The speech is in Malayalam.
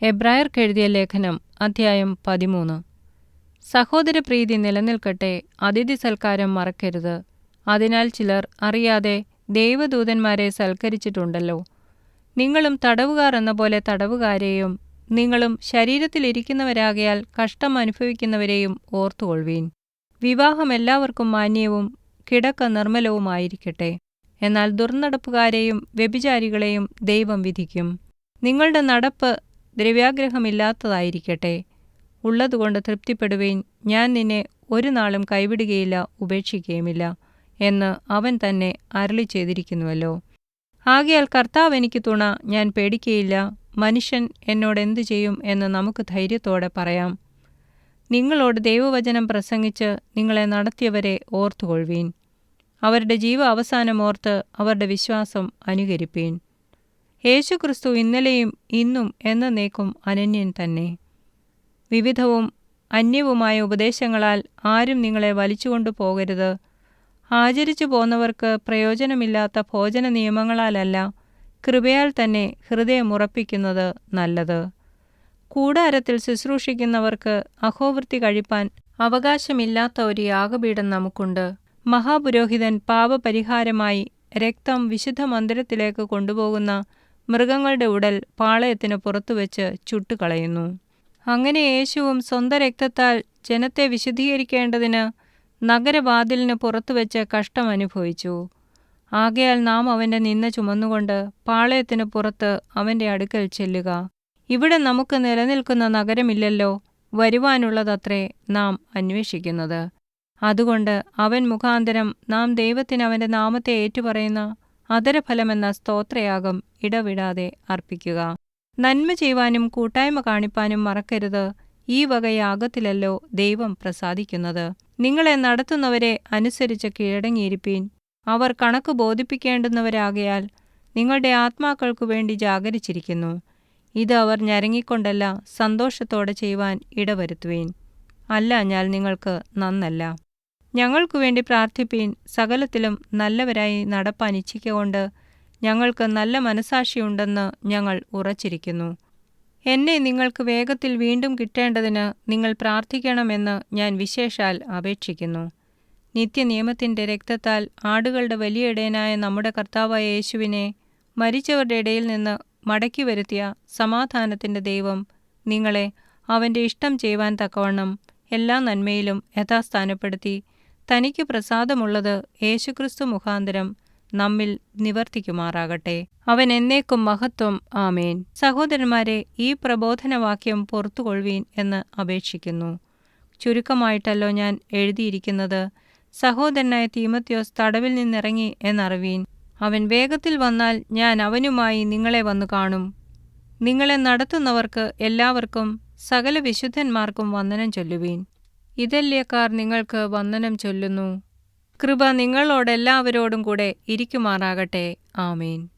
എബ്രായർക്കെഴുതിയ ലേഖനം അധ്യായം പതിമൂന്ന്. സഹോദരപ്രീതി നിലനിൽക്കട്ടെ അതിഥി സൽക്കാരം മറക്കരുത്. അതിനാൽ ചിലർ അറിയാതെ ദൈവദൂതന്മാരെ സൽക്കരിച്ചിട്ടുണ്ടല്ലോ. നിങ്ങളും തടവുകാർ എന്ന പോലെ തടവുകാരെയും നിങ്ങളും ശരീരത്തിലിരിക്കുന്നവരാകയാൽ കഷ്ടം അനുഭവിക്കുന്നവരെയും ഓർത്തുകൊള്ളുവീൻ. വിവാഹം എല്ലാവർക്കും മാന്യവും കിടക്ക നിർമ്മലവുമായിരിക്കട്ടെ. എന്നാൽ ദുർനടപ്പുകാരെയും വ്യഭിചാരികളെയും ദൈവം വിധിക്കും. നിങ്ങളുടെ നടപ്പ് ദ്രവ്യാഗ്രഹമില്ലാത്തതായിരിക്കട്ടെ. ഉള്ളതുകൊണ്ട് തൃപ്തിപ്പെടുവീൻ ഞാൻ നിന്നെ ഒരു നാളും കൈവിടുകയില്ല ഉപേക്ഷിക്കുകയുമില്ല എന്ന് അവൻ തന്നെ അരളി ചെയ്തിരിക്കുന്നുവല്ലോ. ആകയാൽ കർത്താവ് എനിക്ക് തുണ ഞാൻ പേടിക്കയില്ല മനുഷ്യൻ എന്നോട് എന്തു ചെയ്യും എന്ന് നമുക്ക് ധൈര്യത്തോടെ പറയാം. നിങ്ങളോട് ദൈവവചനം പ്രസംഗിച്ച് നിങ്ങളെ നടത്തിയവരെ ഓർത്തുകൊള്ളുവീൻ. അവരുടെ ജീവ അവസാനം ഓർത്ത് അവരുടെ വിശ്വാസം അനുകരിപ്പീൻ. യേശുക്രിസ്തു ഇന്നലെയും ഇന്നും എന്ന എന്നേക്കും അനന്യൻ തന്നെ. വിവിധവും അന്യവുമായ ഉപദേശങ്ങളാൽ ആരും നിങ്ങളെ വലിച്ചുകൊണ്ടു പോകരുത്. ആചരിച്ചു പോന്നവർക്ക് പ്രയോജനമില്ലാത്ത ഭോജന നിയമങ്ങളാലല്ല കൃപയാൽ തന്നെ ഹൃദയം ഹൃദയമുറപ്പിക്കുന്നത് നല്ലത്. കൂടാരത്തിൽ ശുശ്രൂഷിക്കുന്നവർക്ക് അഹോവൃത്തി കഴിപ്പാൻ അവകാശമില്ലാത്ത ഒരു യാഗപീഠം നമുക്കുണ്ട്. മഹാപുരോഹിതൻ പാപപരിഹാരമായി രക്തം വിശുദ്ധ മന്ദിരത്തിലേക്ക് കൊണ്ടുപോകുന്ന മൃഗങ്ങളുടെ ഉടൽ പാളയത്തിന് പുറത്തുവച്ച് ചുട്ടുകളയുന്നു. അങ്ങനെ യേശുവും സ്വന്തം രക്തത്താൽ ജനത്തെ വിശദീകരിക്കേണ്ടതിന് നഗരവാതിലിന് പുറത്തുവച്ച് കഷ്ടം അനുഭവിച്ചു. ആകയാൽ നാം അവന്റെ നിന്ന ചുമന്നുകൊണ്ട് പാളയത്തിന് പുറത്ത് അവന്റെ അടുക്കൽ ചെല്ലുക. ഇവിടെ നമുക്ക് നിലനിൽക്കുന്ന നഗരമില്ലല്ലോ വരുവാനുള്ളതത്രേ നാം അന്വേഷിക്കുന്നത്. അതുകൊണ്ട് അവൻ മുഖാന്തരം നാം ദൈവത്തിന് അവന്റെ നാമത്തെ ഏറ്റുപറയുന്ന അതരഫലമെന്ന സ്തോത്രയാഗം ഇടവിടാതെ അർപ്പിക്കുക. നന്മ ചെയ്യുവാനും കൂട്ടായ്മ കാണിപ്പാനും മറക്കരുത്. ഈ വകയാകത്തിലല്ലോ ദൈവം പ്രസാദിക്കുന്നത്. നിങ്ങളെ നടത്തുന്നവരെ അനുസരിച്ച് കീഴടങ്ങിയിരിപ്പീൻ. അവർ കണക്ക് ബോധിപ്പിക്കേണ്ടുന്നവരാകയാൽ നിങ്ങളുടെ ആത്മാക്കൾക്കു വേണ്ടി ജാഗരിച്ചിരിക്കുന്നു. ഇത് അവർ ഞരങ്ങിക്കൊണ്ടല്ല സന്തോഷത്തോടെ ചെയ്യുവാൻ ഇടവരുത്തുവീൻ. അല്ല ഞാൻ നിങ്ങൾക്ക് നന്നല്ല. ഞങ്ങൾക്കു വേണ്ടി പ്രാർത്ഥിപ്പീൻ സകലത്തിലും നല്ലവരായി നടപ്പാൻ ഇച്ഛിക്കൊണ്ട് ഞങ്ങൾക്ക് നല്ല മനസാക്ഷിയുണ്ടെന്ന് ഞങ്ങൾ ഉറച്ചിരിക്കുന്നു. എന്നെ നിങ്ങൾക്ക് വേഗത്തിൽ വീണ്ടും കിട്ടേണ്ടതിന് നിങ്ങൾ പ്രാർത്ഥിക്കണമെന്ന് ഞാൻ വിശേഷാൽ അപേക്ഷിക്കുന്നു. നിത്യനിയമത്തിന്റെ രക്തത്താൽ ആടുകളുടെ വലിയ ഇടയനായ നമ്മുടെ കർത്താവായ യേശുവിനെ മരിച്ചവരുടെ ഇടയിൽ നിന്ന് മടക്കി വരുത്തിയ സമാധാനത്തിന്റെ ദൈവം നിങ്ങളെ അവന്റെ ഇഷ്ടം ചെയ്യുവാൻ തക്കവണ്ണം എല്ലാ നന്മയിലും യഥാസ്ഥാനപ്പെടുത്തി തനിക്ക് പ്രസാദമുള്ളത് യേശുക്രിസ്തു മുഖാന്തരം നമ്മിൽ നിവർത്തിക്കുമാറാകട്ടെ. അവൻ എന്നേക്കും മഹത്വം. ആമേൻ. സഹോദരന്മാരെ ഈ പ്രബോധനവാക്യം പുറത്തുകൊള്ളുവീൻ എന്ന് അപേക്ഷിക്കുന്നു. ചുരുക്കമായിട്ടല്ലോ ഞാൻ എഴുതിയിരിക്കുന്നത്. സഹോദരനായ തീമത്യോസ് തടവിൽ നിന്നിറങ്ങി എന്നറിവീൻ. അവൻ വേഗത്തിൽ വന്നാൽ ഞാൻ അവനുമായി നിങ്ങളെ വന്നു കാണും. നിങ്ങളെ നടത്തുന്നവർക്ക് എല്ലാവർക്കും സകല വിശുദ്ധന്മാർക്കും വന്ദനം ചൊല്ലുവീൻ. ഇതല്യക്കാർ നിങ്ങൾക്ക് വന്ദനം ചൊല്ലുന്നു. കൃപ നിങ്ങളോടെല്ലാവരോടും കൂടെ ഇരിക്കുമാറാകട്ടെ. ആമേൻ.